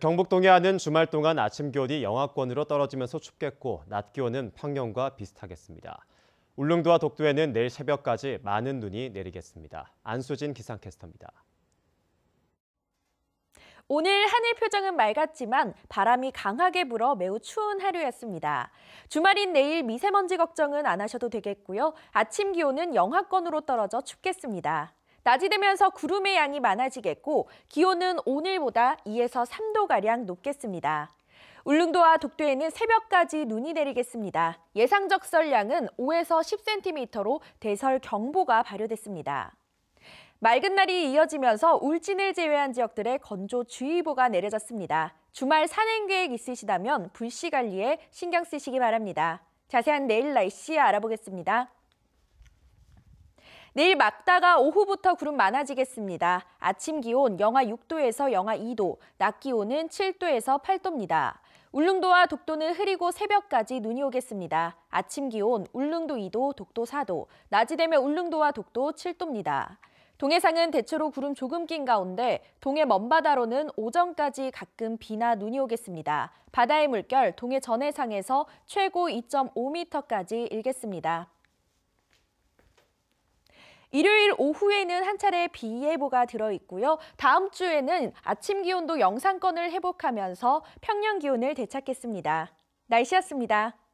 경북 동해안은 주말 동안 아침 기온이 영하권으로 떨어지면서 춥겠고 낮 기온은 평년과 비슷하겠습니다. 울릉도와 독도에는 내일 새벽까지 많은 눈이 내리겠습니다. 안수진 기상캐스터입니다. 오늘 하늘 표정은 맑았지만 바람이 강하게 불어 매우 추운 하루였습니다. 주말인 내일 미세먼지 걱정은 안 하셔도 되겠고요. 아침 기온은 영하권으로 떨어져 춥겠습니다. 낮이 되면서 구름의 양이 많아지겠고 기온은 오늘보다 2에서 3도가량 높겠습니다. 울릉도와 독도에는 새벽까지 눈이 내리겠습니다. 예상 적설량은 5에서 10cm로 대설 경보가 발효됐습니다. 맑은 날이 이어지면서 울진을 제외한 지역들의 건조주의보가 내려졌습니다. 주말 산행 계획 있으시다면 불씨 관리에 신경 쓰시기 바랍니다. 자세한 내일 날씨 알아보겠습니다. 내일 막다가 오후부터 구름 많아지겠습니다. 아침 기온 영하 6도에서 영하 2도, 낮 기온은 7도에서 8도입니다. 울릉도와 독도는 흐리고 새벽까지 눈이 오겠습니다. 아침 기온 울릉도 2도, 독도 4도, 낮이 되면 울릉도와 독도 7도입니다. 동해상은 대체로 구름 조금 낀 가운데 동해 먼바다로는 오전까지 가끔 비나 눈이 오겠습니다. 바다의 물결 동해 전해상에서 최고 2.5m까지 일겠습니다. 일요일 오후에는 한 차례 비 예보가 들어 있고요. 다음 주에는 아침 기온도 영상권을 회복하면서 평년 기온을 되찾겠습니다. 날씨였습니다.